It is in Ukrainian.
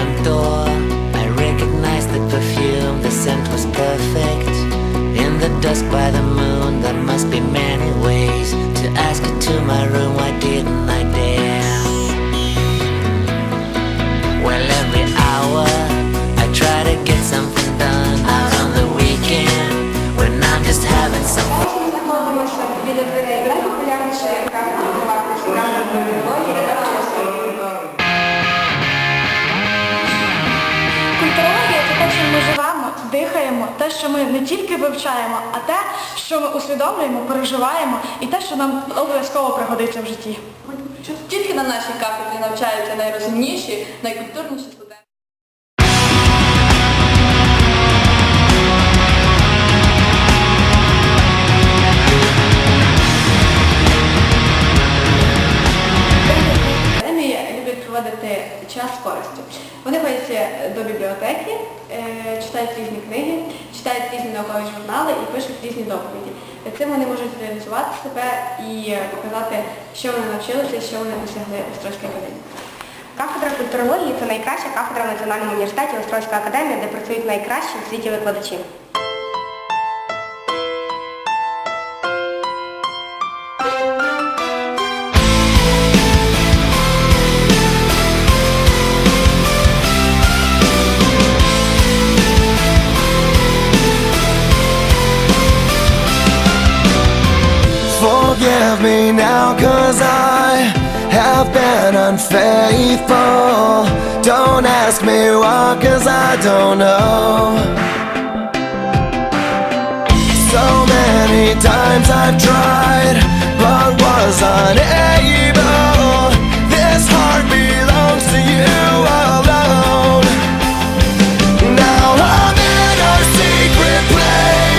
front door. I recognized the perfume, the scent was perfect. In the dusk by the moon, there must be many ways to ask it to my room. Живемо, дихаємо, те, що ми не тільки вивчаємо, а те, що ми усвідомлюємо, переживаємо і те, що нам обов'язково пригодиться в житті. Тільки на нашій кафедрі навчаються найрозумніші, найкультурніші час з користю. Вони ходять до бібліотеки, е, читають різні книги, читають різні наукові журнали і пишуть різні доповіді. Цим вони можуть реалізувати себе і показати, що вони навчилися, що вони досягли Острозькій академії. Кафедра культурології це найкраща кафедра в Національному університеті Острозька академія, де працюють найкращі в світі викладачі. Forgive me now, cause I have been unfaithful. Don't ask me why, cause I don't know. So many times I've tried, but was unable.